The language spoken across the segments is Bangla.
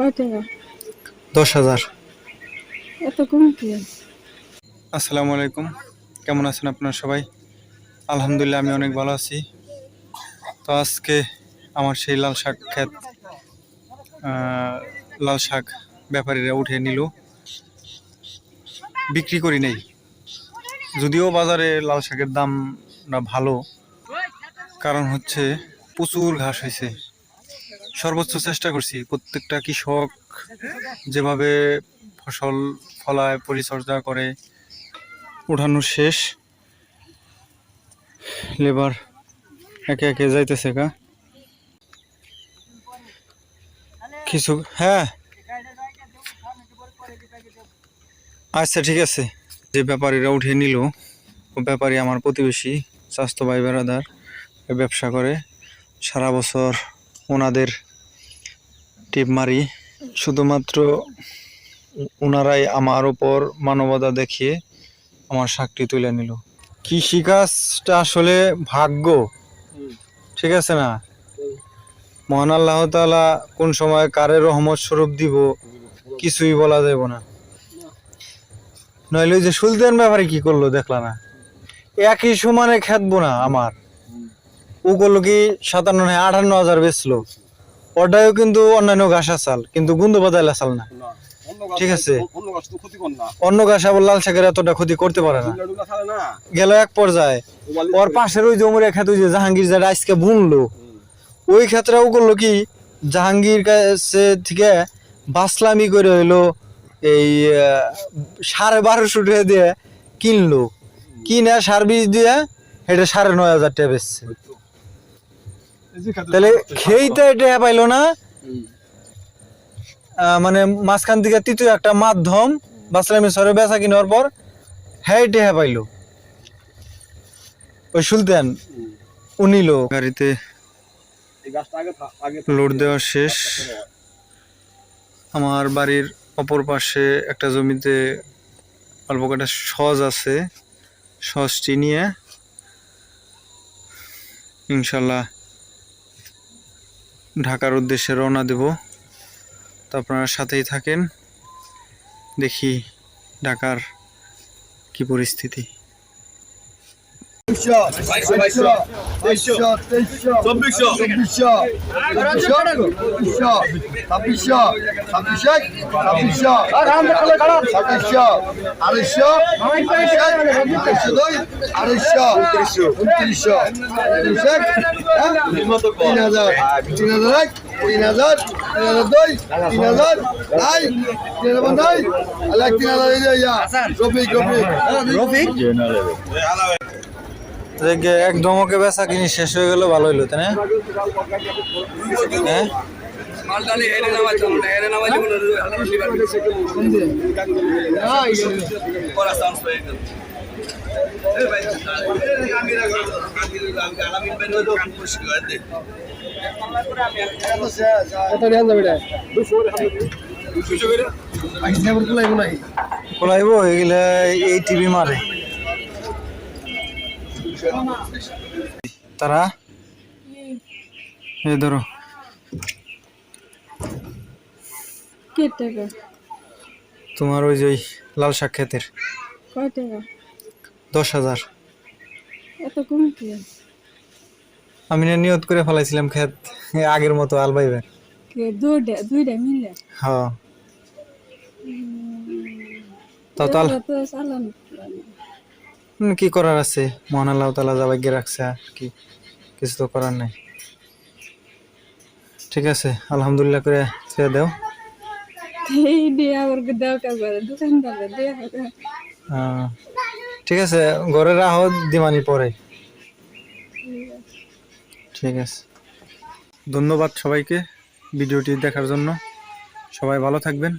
কয় টাকা? দশ হাজার। এত কম কি? আসসালামু আলাইকুম। কেমন আছেন আপনারা সবাই? আলহামদুলিল্লাহ আমি অনেক ভালো আছি। তো আজকে আমার সেই লাল শাক ক্ষেত লাল শাক ব্যাপারীরা উঠে নিল। বিক্রি করি নেই। যদিও বাজারে লাল শাকের দামটা ভালো কারণ হচ্ছে প্রচুর ঘাস হয়েছে। সর্বোচ্চ চেষ্টা করছি। প্রত্যেকটা কৃষক যেভাবে ফসল ফলায়, পরিচর্যা করে উঠানো শেষ। লেবার একে একে যাইতেছে গা। কিছু হ্যাঁ। আচ্ছা ঠিক আছে। যে ব্যাপারীরা উঠে নিল ব্যাপারী আমার প্রতিবেশী স্বাস্থ্য ভাই বেড়াদার, ব্যবসা করে। সারা বছর ওনাদের টিপ মারি। শুধুমাত্র ওনারাই আমার ওপর মানবতা দেখিয়ে আমার শাকটি তুলে নিল। কৃষিকাজটা আসলে ভাগ্য। ঠিক আছে না? মহান আল্লাহ তাআলা কোন সময় কারে রহমত স্বরূপ দিব কিছুই বলা যাব না। নইলে যে সুলতান ব্যাপারে কি করল দেখলা না? একই সমানে খেতবো না আমার। ও করল কি সাতান্ন নয়, আটান্ন হাজার বেচলো। ওটাও কিন্তু অন্যান্য ঘাসা চাল কিন্তু গুন্দ বাদাইলা চাল না। ঠিক আছে। অন্য ঘাস আবার লাল শাকের এতটা ক্ষতি করতে পারে না। গেল এক পর্যায়ে। ওর পাশের ওই জমরে খেত ওই যে জাহাঙ্গীর যারা আজকে বুনলো ওই ক্ষেত্রে ও করল কি জাহাঙ্গীর কাছে থেকে বাসলামি করে হইল এই সাড়ে বারোশো টাকা দিয়ে কিনলো। কিনে সার বীজ দিয়ে এটা সাড়ে নয় হাজার টাকা বেচছে। তাহলে খেইতে এটা পাইলো না। মানে মাঝখান থেকে তৃতীয় একটা মাধ্যম বাসলামি সরে বেচা কিনার পর হ্যাঁ টেহা পাইলো। ওই সুলতান উনিলো গাড়িতে। লোড দেওয়া শেষ। আমার বাড়ির অপর পাশে একটা জমিতে অল্প কটা সজ আছে। সজটি নিয়ে ইনশাল্লাহ ঢাকার উদ্দেশ্যে রওনা দেব। তো আপনারা সাথেই থাকেন। দেখি ঢাকার কি পরিস্থিতি। আড়াইশো আড়াইশো দুই আড়াইশো উনত্রিশশো। উনত্রিশশো তিন হাজার তিন হাজার এক তিন হাজার তিন হাজার দুই তিন হাজার নাই তিন হাজার নাই তিন হাজার ইয়া রফিক রফিক। রফিক? এক ধমকে বেচা কিনি শেষ হয়ে গেল ভালো হইল তাই না হ্যাঁ মালটালি এনে নামাই তো না এনে নামাই জীবন লিভার পড়া চান্স পেয়ে গেল এই ভাই আমি তারা? এই ধরো। তোমার ওই যে লাল শাক ক্ষেতের। দশ হাজার। আমি না নিয়ত করে ফেলাইছিলাম এই আগের মতো দুইটা মিলে? হ্যাঁ। তো আল- এত তো চালান হুম, কি করার আছে? মহান আল্লাহ তালা যা ভাগ্যে রাখছে আর কি। কিছু তো করার নাই। ঠিক আছে আলহামদুলিল্লাহ করে ছেড়ে দাও। ঠিক আছে ঘরে রাহো দিমানি পরে। ঠিক আছে। ধন্যবাদ সবাইকে ভিডিওটি দেখার জন্য। সবাই ভালো থাকবেন।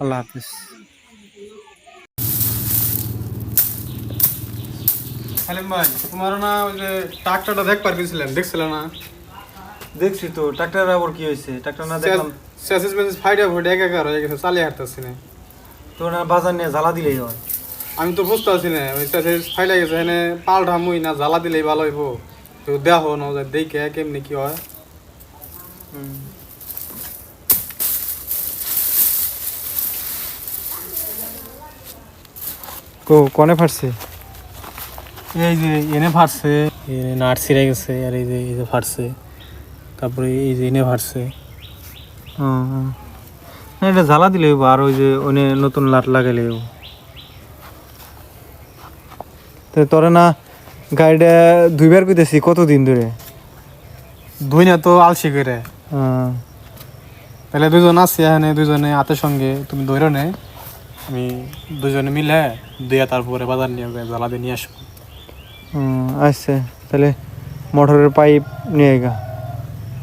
আল্লাহ হাফিজ। সালিম ভাই তোমার না ওই যে ট্রাক্টরটা দেখ পার গেছিলেন দেখছিলেন না? দেখছি তো ট্রাক্টর আবার কি হয়েছে? ট্রাক্টর না দেখলাম। সেসেস মেসেস ফাইটা ফুটে এক একার হয়ে গেছে চালিয়ে হাঁটতেছি না। তো না বাজার নিয়ে জ্বালা দিলেই হয়। আমি তো বুঝতে পারছি না ওই সেসেস ফাইটা গেছে এখানে পাল্টা মুই না জ্বালা দিলেই ভালো হইব। তো দেখো না দেখে কেমনি কি হয়। কো কনে ফাটছে? এই যে এনে ফাটছে নাট ছিঁড়ে গেছে আর এই যে এই যে ফাটছে তারপরে এই যে এনে ফাটছে। না, এটা জ্বালা দিলে আর ওই যে ওনে নতুন লাট লাগাইলে। তো তোরে না গাড়িটা দুইবার কইতেছি কতদিন ধরে দুই না তো আলসি করে হ্যাঁ। তাহলে দুজন আছে এখানে দুজনে হাতের সঙ্গে তুমি ধরো নে আমি দুজনে মিলে দিয়ে তারপরে বাজার নিয়ে জ্বালা দিয়ে নিয়ে আসব আচ্ছা তাহলে মোটরের পাইপ নিয়ে গা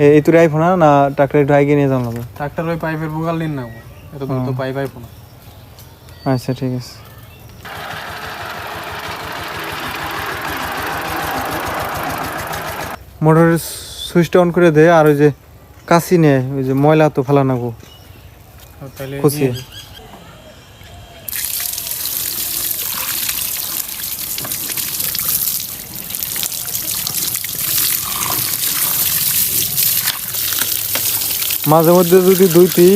এই তোর আইফোন না ট্রাক্টর আগে নিয়ে যাওয়া লাগবে ট্রাক্টর ওই পাইপের বুগাল নিন না এত দূর তো পাইপ আইব না আচ্ছা ঠিক আছে। মোটরের সুইচটা অন করে দে আর ওই যে কাশি নে ওই যে ময়লা তো ফেলানো গো। তাহলে খুশি। মাঝে মধ্যে যদি ধুইতি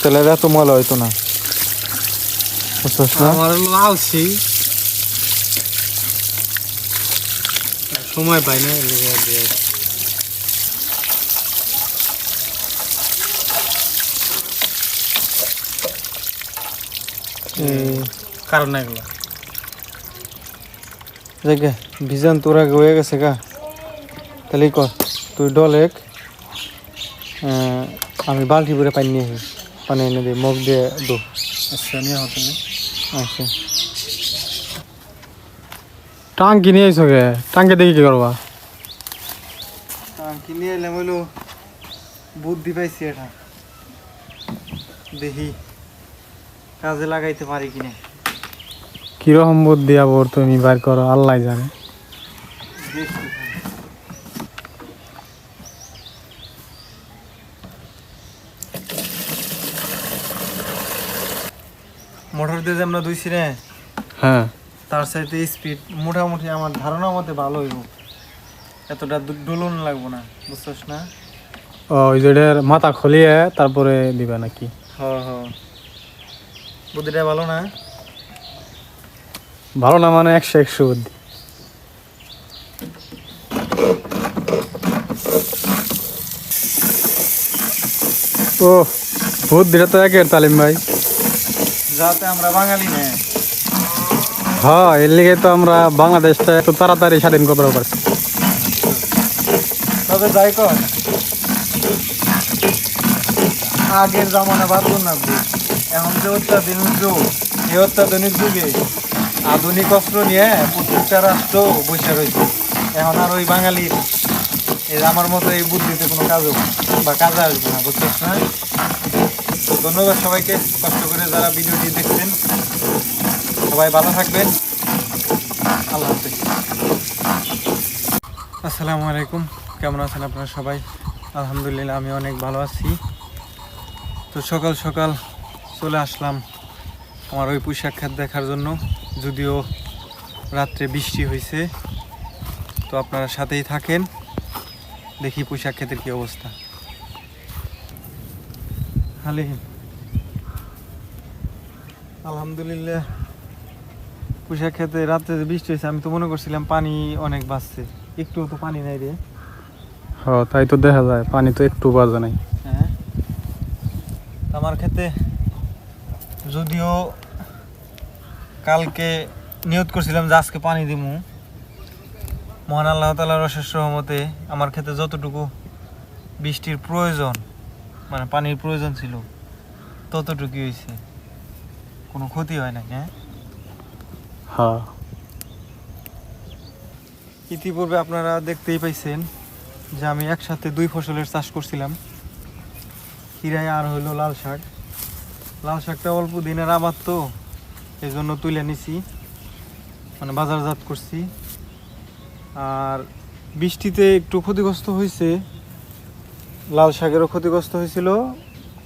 তাহলে এত ময়লা হইতো না। বুঝছস না? আমার আলসি সময় পাই না। কারণ এগুলো। জায়গা ভিজান তোর আগে হয়ে গেছে গা। তাহলে কর তুই ডলেক আহ, আমি বালতি ভরে পানি নিয়ে আসি। পানি এনে দিই মগ দিয়ে দো। আচ্ছা নিয়ে হতো আচ্ছা। টাঙ্কি নিয়ে আইসো গে টাঙ্কি দেখি কি করবা? কিনে এলাম হইল বুদ্ধি পাইছি এটা। দেখি কাজে লাগাইতে পারি কিনা। কীরকম বুদ্ধি আবার তুমি বার করো আল্লাহ জানে। মোটর দিয়ে যে আমরা দুইছি রে হ্যাঁ। তার সাথে স্পিড মোটামুটি আমার ধারণা মতে ভালো হইব। এতটা ডোলন লাগবো না বুঝছস না? ও ওই যেটার মাথা খলিয়ে তারপরে দিবা নাকি? হ হ। বুদ্ধিটা ভালো না? ভালো না মানে একশো একশো বুদ্ধি। ও বুদ্ধিটা তো একের তালিম ভাই। যাতে আমরা বাঙালি নে। হ্যাঁ এর লিগে তো আমরা বাংলাদেশটা এত তাড়াতাড়ি স্বাধীন করতে পারছি। তবে যাই কর। আগের জামানা বাদ না। এখন যে অত্যাধুনিক যুগ এই অত্যাধুনিক যুগে আধুনিক অস্ত্র নিয়ে প্রত্যেকটা রাষ্ট্র বসে রয়েছে। এখন আর ওই বাঙালির এই আমার মতো এই বুদ্ধিতে কোনো কাজ হবে বা কাজে আসবে না বুঝছিস না ধন্যবাদ সবাইকে। কষ্ট করে যারা ভিডিওটি দেখছেন, সবাই ভালো থাকবেন। আল্লাহ হাফিজ। আসসালামু আলাইকুম। কেমন আছেন আপনারা সবাই? আলহামদুলিল্লাহ, আমি অনেক ভালো আছি। তো সকাল সকাল চলে আসলাম আমার ওই পোশাক খাত দেখার জন্য। যদিও রাত্রে বৃষ্টি হয়েছে তো আপনারা সাথেই থাকেন। দেখি পোশাক ক্ষেতের কী অবস্থা। হালি আলহামদুলিল্লাহ। পোশাক খেতে রাত্রে যে বৃষ্টি হয়েছে আমি তো মনে করছিলাম পানি অনেক বাড়ছে। একটু তো পানি নাই রে। হ্যাঁ তাই তো দেখা যায় পানি তো একটু বাজে নাই। হ্যাঁ। আমার ক্ষেত্রে যদিও কালকে নিয়ত করছিলাম যে আজকে পানি দিমু। মহান আল্লাহ তালার অশেষ রহমতে আমার ক্ষেত্রে যতটুকু বৃষ্টির প্রয়োজন মানে পানির প্রয়োজন ছিল ততটুকুই হয়েছে। কোনো ক্ষতি হয় না হ্যাঁ? হ্যাঁ। ইতিপূর্বে আপনারা দেখতেই পাইছেন যে আমি একসাথে দুই ফসলের চাষ করছিলাম। হিরায় আর হইল লাল শাক। লাল শাকটা অল্প দিনের আবাদ তো এই জন্য তুলে নিছি। মানে বাজারজাত করছি। আর বৃষ্টিতে একটু ক্ষতিগ্রস্ত হয়েছে লাল শাকেরও ক্ষতিগ্রস্ত হয়েছিল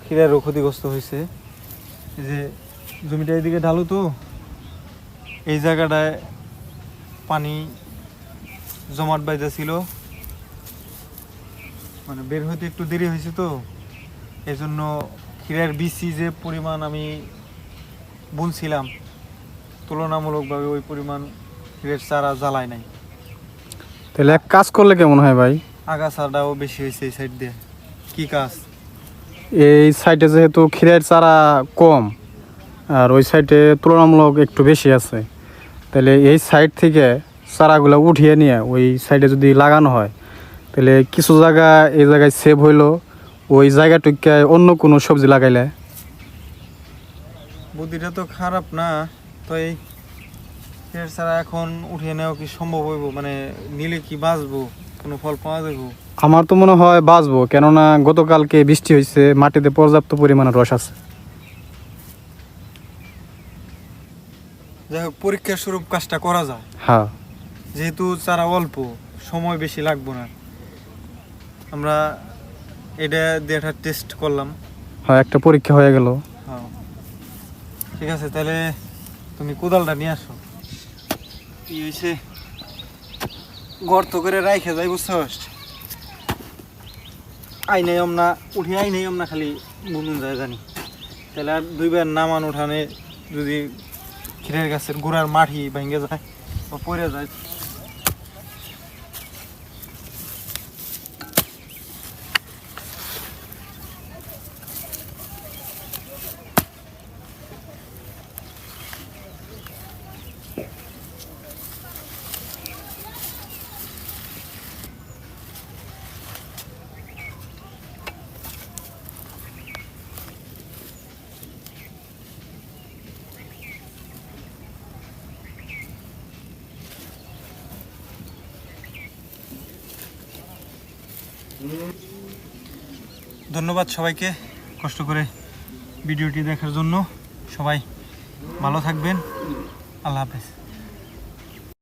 ক্ষীরারও ক্ষতিগ্রস্ত হয়েছে যে জমিটা এদিকে ঢালু তো। এই জায়গাটায় পানি জমাট বাইজা ছিল মানে বের হইতে একটু দেরি হয়েছে তো। এই জন্য ক্ষীরের বিচি যে পরিমাণ আমি বুনছিলাম তুলনামূলকভাবে ওই পরিমাণ ক্ষীরের চারা জ্বালায় নাই। তাহলে এক কাজ করলে কেমন হয় ভাই? আগাছাটাও বেশি হয়েছে এই সাইড দিয়ে। কি কাজ? এই সাইডে যেহেতু ক্ষীরের চারা কম আর ওই সাইডে তুলনামূলক একটু বেশি আছে। তাহলে এই সাইড থেকে চারাগুলো উঠিয়ে নিয়ে ওই সাইডে যদি লাগানো হয় তাহলে কিছু জায়গা এই জায়গায় সেভ হইল ওই জায়গাটুকে অন্য কোনো সবজি লাগাইলে? বুদ্ধিটা তো খারাপ না তো এই চারা এখন উঠিয়ে নেওয়া কি সম্ভব হইব? মানে নিলে কি বাঁচবো? কোনো ফল পাওয়া যাব আমার তো মনে হয় বাঁচবো কেননা গতকালকে বৃষ্টি হয়েছে মাটিতে পর্যাপ্ত পরিমাণে রস আছে। যাই হোক পরীক্ষা স্বরূপ কাজটা করা যায়। হ্যাঁ। যেহেতু চারা অল্প সময় বেশি লাগবো না। আমরা এটা দিয়ে একটা টেস্ট করলাম। হ্যাঁ একটা পরীক্ষা হয়ে গেল। হ্যাঁ। ঠিক আছে তাহলে তুমি কোদালটা নিয়ে আসো। কি হয়েছে? গর্ত করে রাইখে যাই বুঝছস আই নাই না উঠে আই নাই না খালি বুনুন যায় জানি। তাহলে আর দুইবার নামান উঠানে যদি ক্ষীরের গাছের গোড়ার মাটি ভেঙে যায় বা পড়ে যায়। ধন্যবাদ সবাইকে কষ্ট করে ভিডিওটি দেখার জন্য। সবাই ভালো থাকবেন। আল্লাহ হাফেজ।